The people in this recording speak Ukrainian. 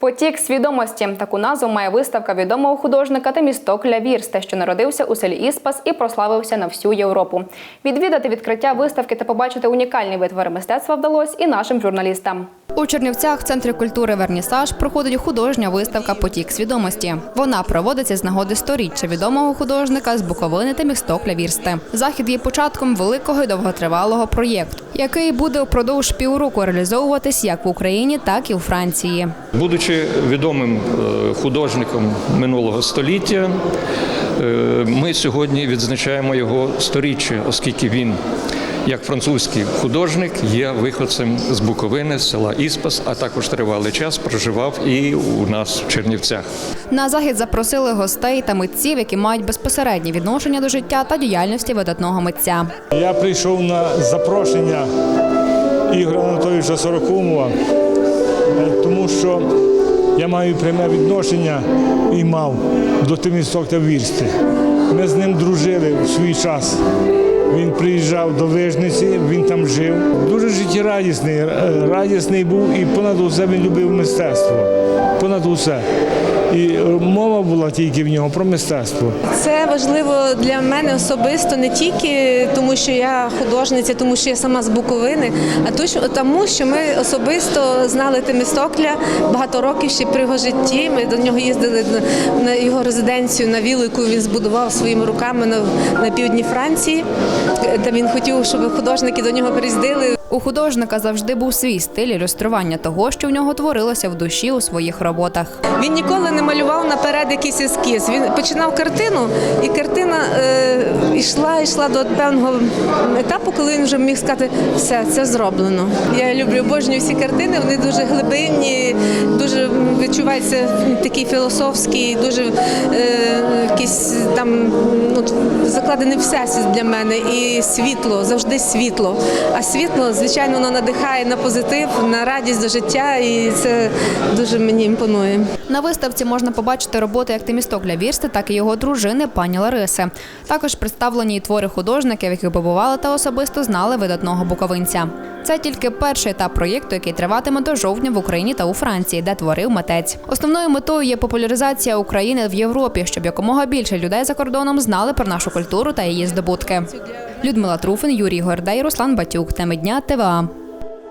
Потік свідомості таку назву має виставка відомого художника та місток Вірсте, що народився у селі Іспас і прославився на всю Європу. Відвідати відкриття виставки та побачити унікальні витвори мистецтва вдалося і нашим журналістам. У Чернівцях в центрі культури Вернісаж проходить художня виставка Потік свідомості. Вона проводиться з нагоди сторіччя відомого художника з Буковини та містокля Вірсте. Захід є початком великого і довготривалого проєкту, який буде упродовж півроку реалізовуватись як в Україні, так і у Франції. Будучи відомим е, художником минулого століття, е, ми сьогодні відзначаємо його сторіччя, оскільки він, як французький художник, є виходцем з Буковини, з села Іспас, а також тривалий час проживав і у нас в Чернівцях. На захід запросили гостей та митців, які мають безпосереднє відношення до життя та діяльності видатного митця. Я прийшов на запрошення Ігоря Анатолійовича Сорокумова, е, тому що я маю пряме відношення і мав до Тимісток та Вірсти. Ми з ним дружили у свій час. Він приїжджав до Вижниці, він там жив. Дуже життєрадісний, е, радісний був і понад усе він любив мистецтво. Понад усе. І мова була тільки в нього про мистецтво. Це важливо для мене особисто не тільки тому, що я художниця, тому що я сама з Буковини, а тому, що ми особисто знали Темистокля багато років ще при його житті. Ми до нього їздили на його резиденцію на вілу, яку він збудував своїми руками на, на півдні Франції. Та він хотів, щоб художники до нього приїздили. У художника завжди був свій стиль ілюстрування того, що в нього творилося в душі у своїх роботах. Він ніколи не малював наперед якийсь ескіз. Він починав картину, і картина е, йшла, йшла до певного етапу, коли він вже міг сказати, все, це зроблено. Я люблю обожнюю всі картини, вони дуже глибинні, дуже відчувається такий філософський, дуже е, якийсь там ну, закладений всесвіт для мене. І світло, завжди світло. А світло, звичайно, воно надихає на позитив, на радість до життя, і це дуже мені імпонує. На виставці можна побачити роботи як Темістокля Вірсти, так і його дружини пані Лариси. Також представлені і твори художників, які побували та особисто знали видатного буковинця. Це тільки перший етап проєкту, який триватиме до жовтня в Україні та у Франції, де творив митець. Основною метою є популяризація України в Європі, щоб якомога більше людей за кордоном знали про нашу культуру та її здобутки. Людмила Труфин, Юрій Гордей, Руслан Батюк. Теми дня ТВА.